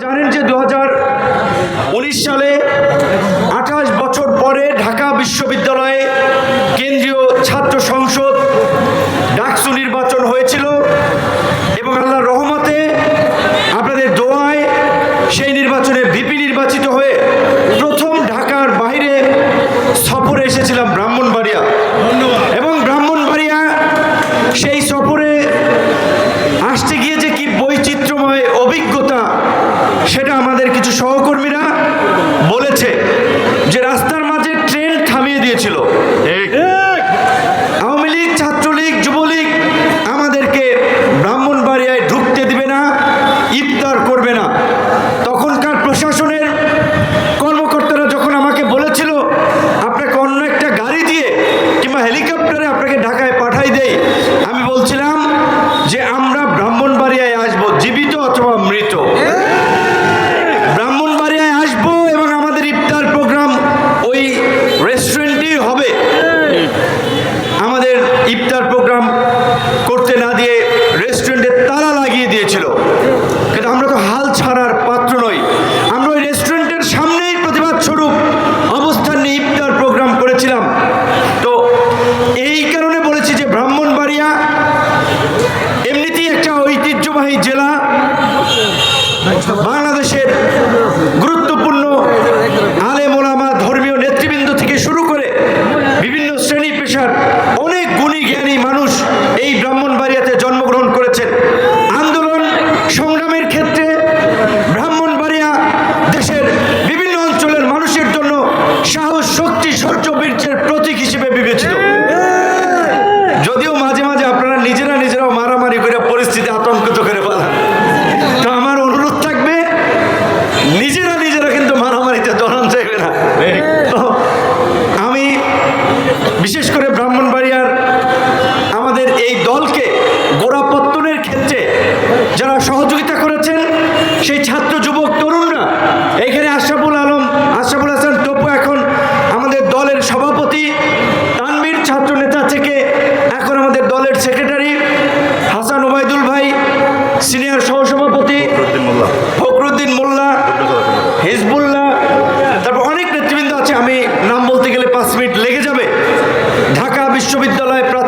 জানেন যে দু হাজার উনিশ সালে আঠাশ বছর পরে ঢাকা বিশ্ববিদ্যালয়ে সেটা আমার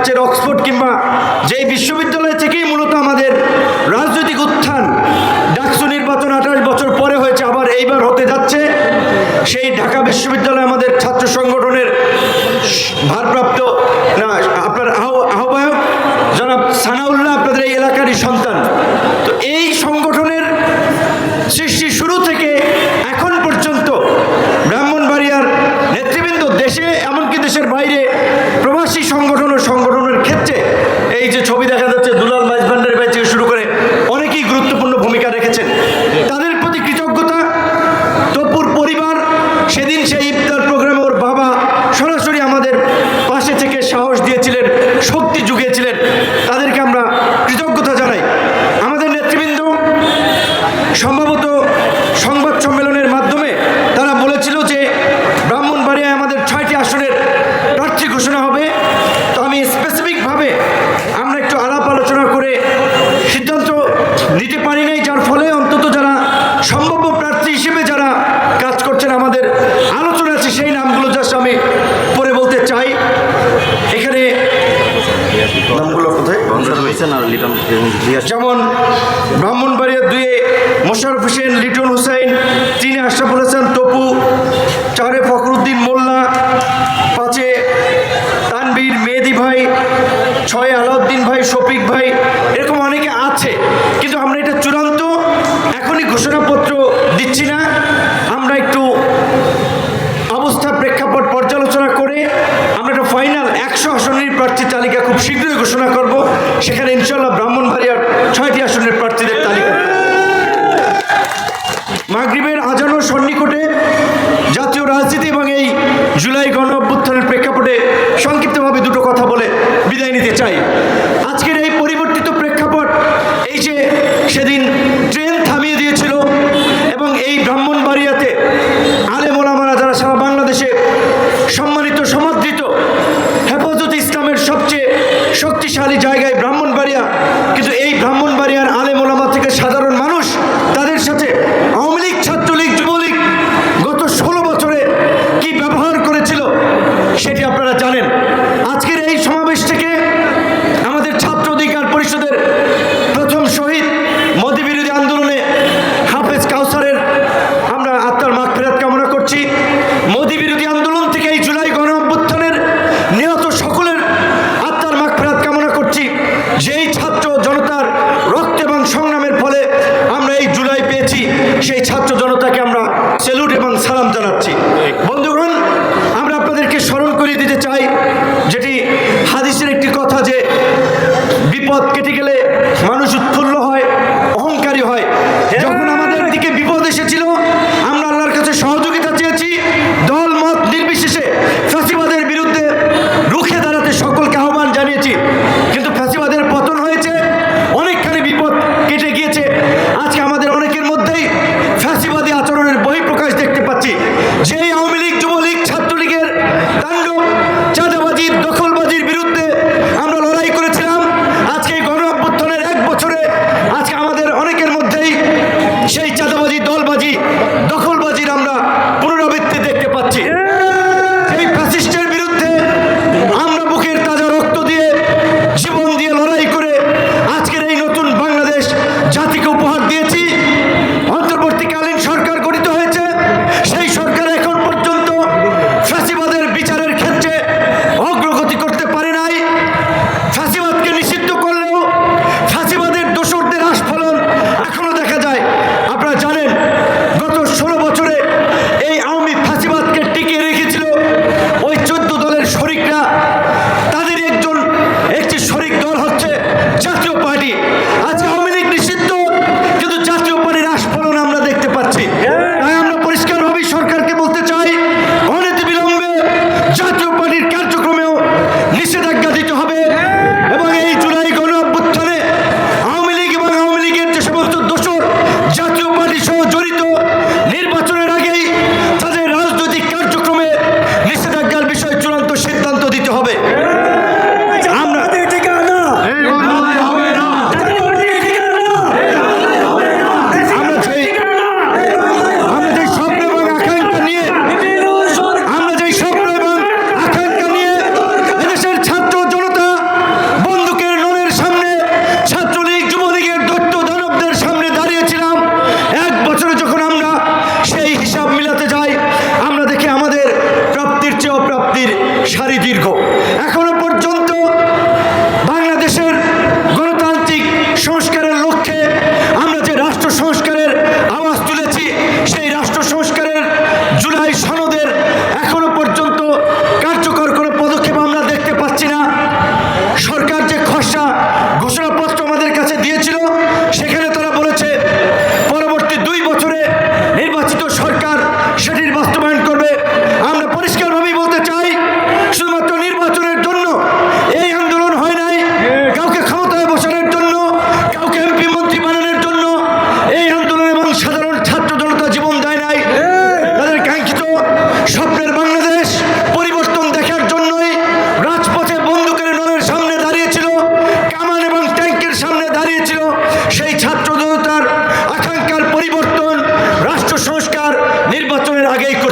মধ্যপ্রাচ্যের অক্সফোর্ড কিংবা যেই বিশ্ববিদ্যালয় থেকেই মূলত আমাদের রাজনৈতিক উত্থান, ডাকসু নির্বাচন আঠাশ বছর পরে হয়েছে, আবার এইবার হতে যাচ্ছে। সেই ঢাকা বিশ্ববিদ্যালয় আমাদের ছাত্র সংগঠনের ভারপ্রাপ্ত, না, আপনার আহ্বায়ক জনাব সানাউল্লাহ, আপনাদের এই এলাকারই সন্তান। তো এই সংগঠনের সৃষ্টি শুরু থেকে এখন পর্যন্ত ব্রাহ্মণবাড়িয়ার নেতৃবৃন্দ দেশে, এমনকি দেশের বাইরে ব্রাহ্মণবাড়িয়া দুয়ে মোশারফ হোসেন, লিটন হুসাইন, তিনে আশরাফুল হাসান তপু, চারে ফখরুদ্দিন মোল্লা, পাঁচে তানবীর মেহেদি ভাই, ছয় আলাউদ্দিন ভাই, শফিক ভাই, এরকম অনেকে আছে। কিন্তু আমরা এটা চূড়ান্ত, এখনই ঘোষণাপত্র দিচ্ছি না। আমরা একটু অবস্থা প্রেক্ষাপট পর্যালোচনা করে আমরা একটা ফাইনাল একশো আসনের প্রার্থী তালিকা খুব শীঘ্রই ঘোষণা করব। সেখানে ইনশাল্লাহ ব্রাহ্মণবাড়িয়ার ছয়টি আসনের প্রার্থীদের তালিকা। মাগরীবের আজানো সন্নিকটে জাতীয় রাজনীতি এবং এই জুলাই গণ অভ্যুত্থানের প্রেক্ষাপটে সংক্ষিপ্তভাবে দুটো কথা বলে বিদায় নিতে চাই।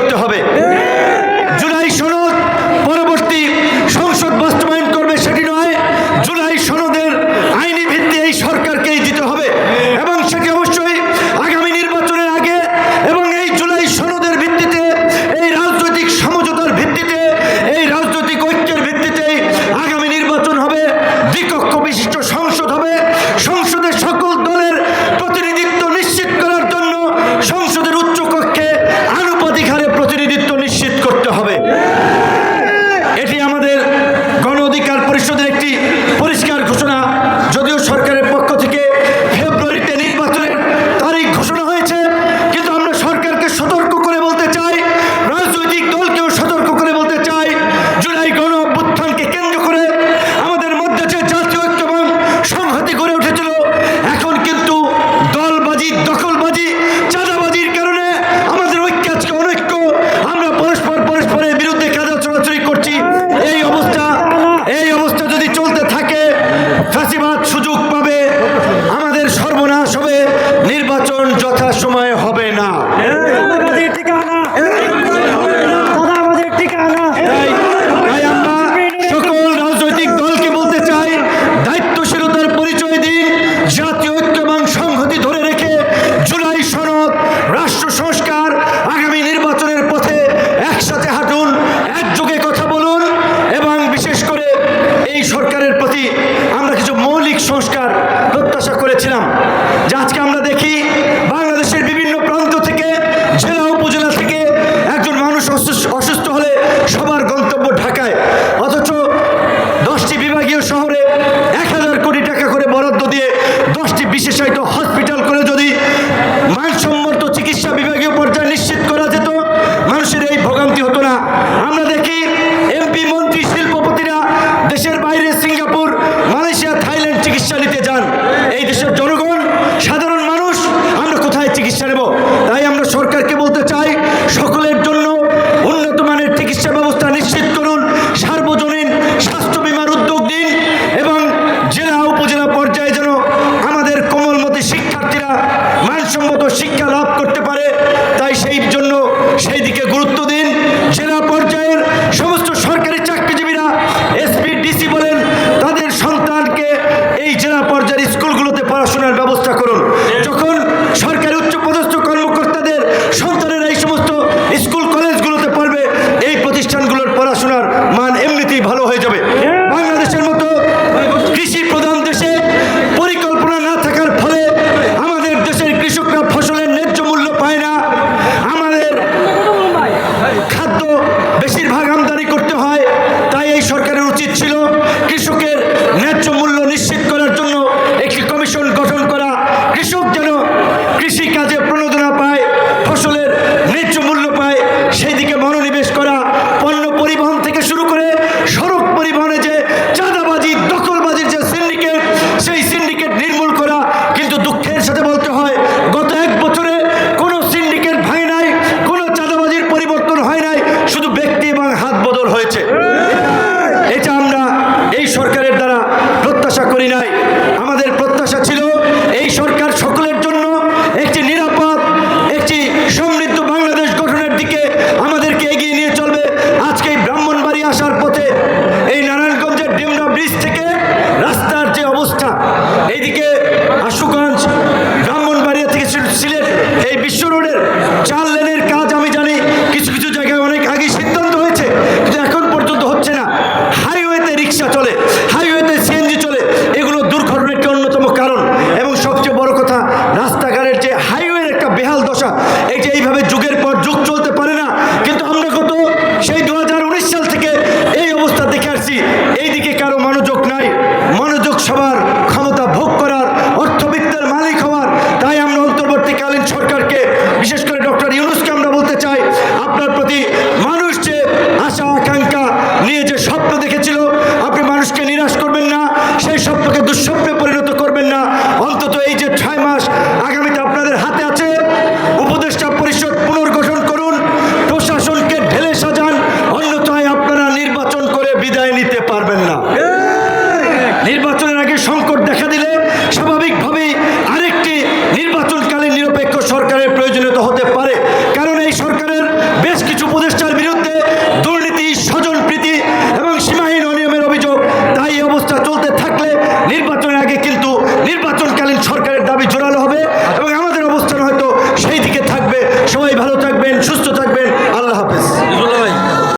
করতে হবে।